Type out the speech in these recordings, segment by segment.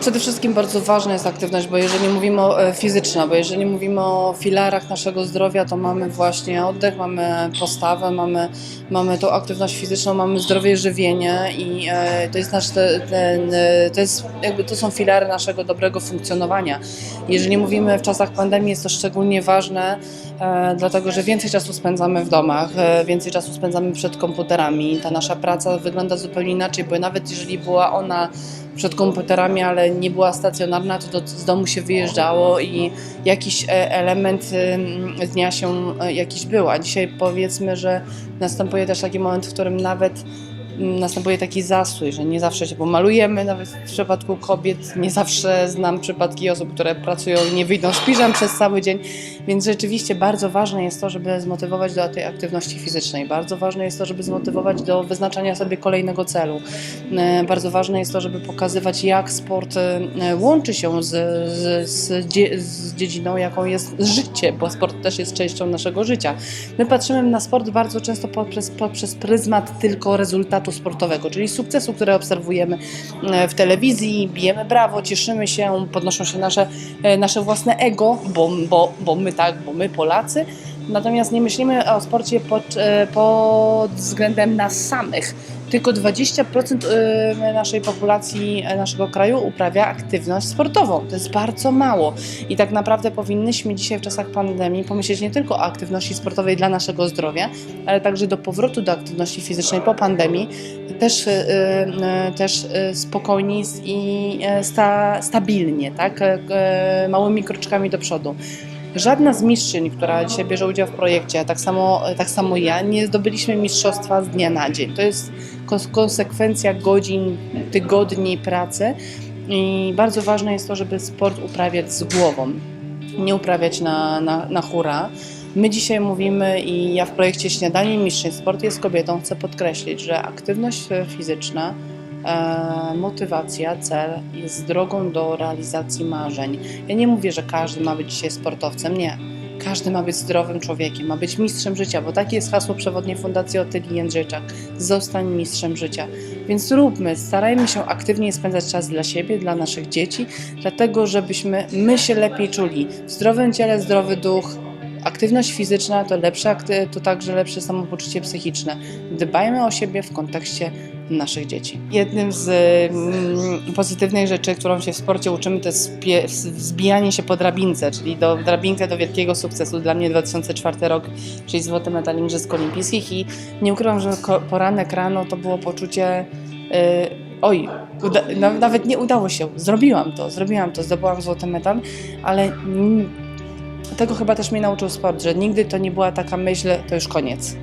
Przede wszystkim bardzo ważna jest aktywność, bo jeżeli mówimy o e, fizyczna, bo jeżeli mówimy o filarach naszego zdrowia, to mamy właśnie oddech, mamy postawę, mamy, mamy tą aktywność fizyczną, mamy zdrowie, żywienie i e, to jest nasz te, ten, e, to jest jakby to są filary naszego dobrego funkcjonowania. Jeżeli mówimy w czasach pandemii, jest to szczególnie ważne, dlatego że więcej czasu spędzamy w domach, więcej czasu spędzamy przed komputerami. Ta nasza praca wygląda zupełnie inaczej, bo nawet jeżeli była ona przed komputerami, ale nie była stacjonarna, to do, z domu się wyjeżdżało i jakiś e, element dnia się e, jakiś był. A dzisiaj powiedzmy, że następuje też taki moment, w którym nawet następuje taki zastój, że nie zawsze się pomalujemy, nawet w przypadku kobiet nie zawsze znam przypadki osób, które pracują i nie wyjdą z piżam przez cały dzień, więc rzeczywiście bardzo ważne jest to, żeby zmotywować do tej aktywności fizycznej, bardzo ważne jest to, żeby zmotywować do wyznaczania sobie kolejnego celu, E, bardzo ważne jest to, żeby pokazywać jak sport e, łączy się z, z, z, dzie, z dziedziną, jaką jest życie, bo sport też jest częścią naszego życia. My patrzymy na sport bardzo często poprzez, poprzez pryzmat tylko rezultatu sportowego, czyli sukcesu, które obserwujemy e, w telewizji, bijemy brawo, cieszymy się, podnoszą się nasze, e, nasze własne ego, bo, bo, bo my tak, bo my Polacy. Natomiast nie myślimy o sporcie pod, e, pod względem nas samych. Tylko 20% e, naszej populacji e, naszego kraju uprawia aktywność sportową. To jest bardzo mało. I tak naprawdę powinnyśmy dzisiaj w czasach pandemii pomyśleć nie tylko o aktywności sportowej dla naszego zdrowia, ale także do powrotu do aktywności fizycznej po pandemii, też, e, e, też e, spokojnie i sta, stabilnie, tak? Małymi kroczkami do przodu. Żadna z mistrzyń, która dzisiaj bierze udział w projekcie, a tak samo, tak samo ja, nie zdobyliśmy mistrzostwa z dnia na dzień. To jest kons- konsekwencja godzin, tygodni pracy i bardzo ważne jest to, żeby sport uprawiać z głową, nie uprawiać na, na, na hura. My dzisiaj mówimy i ja w projekcie Śniadanie Mistrzeń Sport jest kobietą chcę podkreślić, że aktywność fizyczna e, motywacja, cel jest drogą do realizacji marzeń. Ja nie mówię, że każdy ma być dzisiaj sportowcem, nie. Każdy ma być zdrowym człowiekiem, ma być mistrzem życia, bo takie jest hasło przewodniej Fundacji Otyli Jędrzejczak. Zostań mistrzem życia. Więc róbmy, starajmy się aktywnie spędzać czas dla siebie, dla naszych dzieci, dlatego żebyśmy my się lepiej czuli. W zdrowym ciele zdrowy duch, Aktywność fizyczna to, lepsze, to także lepsze samopoczucie psychiczne. Dbajmy o siebie w kontekście naszych dzieci. Jednym z mm, pozytywnych rzeczy, którą się w sporcie uczymy, to jest wzbijanie się po drabince, czyli do drabinkę do wielkiego sukcesu. Dla mnie 2004 rok, czyli złoty medal Igrzysk Olimpijskich i nie ukrywam, że poranek rano to było poczucie yy, oj, uda- na- nawet nie udało się, zrobiłam to, zrobiłam to, zdobyłam złoty medal, ale tego chyba też mnie nauczył sport, że nigdy to nie była taka myśl, to już koniec.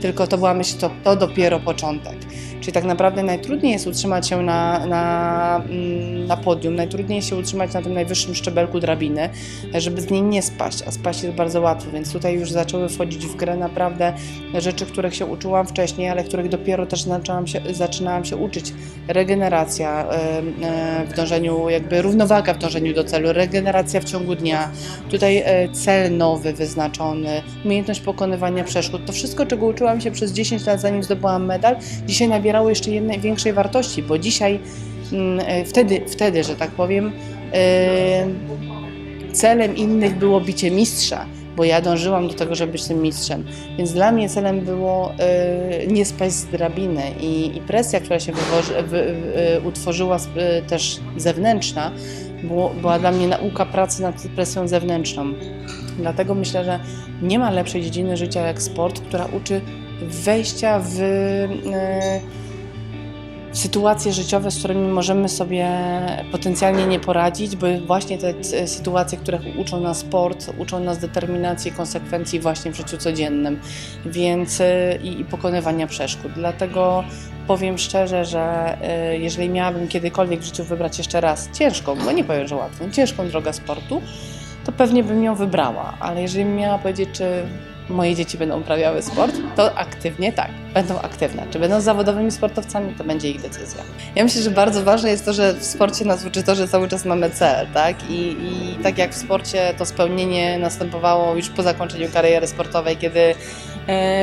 Tylko to była myśl, to, to dopiero początek. Czyli tak naprawdę najtrudniej jest utrzymać się na, na, mm, na podium, najtrudniej się utrzymać na tym najwyższym szczebelku drabiny, żeby z niej nie spaść, a spaść jest bardzo łatwo, więc tutaj już zaczęły wchodzić w grę naprawdę rzeczy, których się uczyłam wcześniej, ale których dopiero też się, zaczynałam się uczyć. Regeneracja e, w dążeniu, jakby równowaga w dążeniu do celu, regeneracja w ciągu dnia, tutaj e, cel nowy wyznaczony, umiejętność pokonywania przeszkód. To wszystko, czego uczyłam się przez 10 lat, zanim zdobyłam medal, dzisiaj nabierało jeszcze jednej większej wartości, bo dzisiaj mm, e, wtedy, wtedy, że tak powiem, e, celem innych było bicie mistrza, bo ja dążyłam do tego, żeby być tym mistrzem. Więc dla mnie celem było e, nie spaść z drabiny i, presja, która się utworzyła też zewnętrzna, była dla mnie nauka pracy nad presją zewnętrzną. Dlatego myślę, że nie ma lepszej dziedziny życia jak sport, która uczy wejścia w sytuacje życiowe, z którymi możemy sobie potencjalnie nie poradzić, bo właśnie te c- sytuacje, które uczą nas sport, uczą nas determinacji i konsekwencji właśnie w życiu codziennym, więc e, i, i pokonywania przeszkód. Dlatego powiem szczerze, że e, jeżeli miałabym kiedykolwiek w życiu wybrać jeszcze raz ciężką, bo nie powiem, że łatwą, ciężką drogę sportu, to pewnie bym ją wybrała, ale jeżeli miała powiedzieć, czy moje dzieci będą uprawiały sport, to aktywnie tak, będą aktywne. Czy będą zawodowymi sportowcami, to będzie ich decyzja. Ja myślę, że bardzo ważne jest to, że w sporcie nas uczy to, że cały czas mamy cel, tak? I, i tak jak w sporcie to spełnienie następowało już po zakończeniu kariery sportowej, kiedy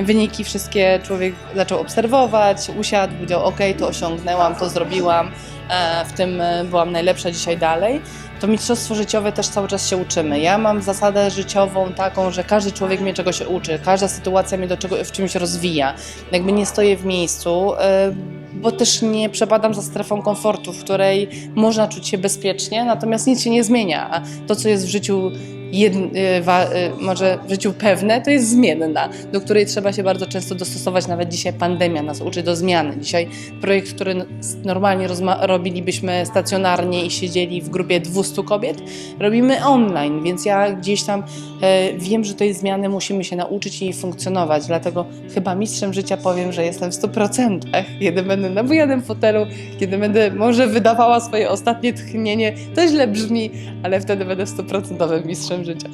wyniki wszystkie człowiek zaczął obserwować, usiadł, powiedział, ok, to osiągnęłam, to zrobiłam, e, w tym e, byłam najlepsza, dzisiaj dalej, to mistrzostwo życiowe też cały czas się uczymy. Ja mam zasadę życiową taką, że każdy człowiek mnie czegoś uczy, każda sytuacja mnie do czego, w czymś rozwija. Jakby nie stoję w miejscu, e, bo też nie przepadam za strefą komfortu, w której można czuć się bezpiecznie, natomiast nic się nie zmienia. A to, co jest w życiu y, y, może w życiu pewne, to jest zmienna, do której trzeba się bardzo często dostosować. Nawet dzisiaj pandemia nas uczy do zmiany. Dzisiaj projekt, który normalnie robilibyśmy stacjonarnie i siedzieli w grupie 200 kobiet, robimy online, więc ja gdzieś tam e, wiem, że tej zmiany musimy się nauczyć i funkcjonować. Dlatego chyba mistrzem życia powiem, że jestem w 100%, kiedy będę na bujanym fotelu, kiedy będę może wydawała swoje ostatnie tchnienie. To źle brzmi, ale wtedy będę 100% mistrzem życia.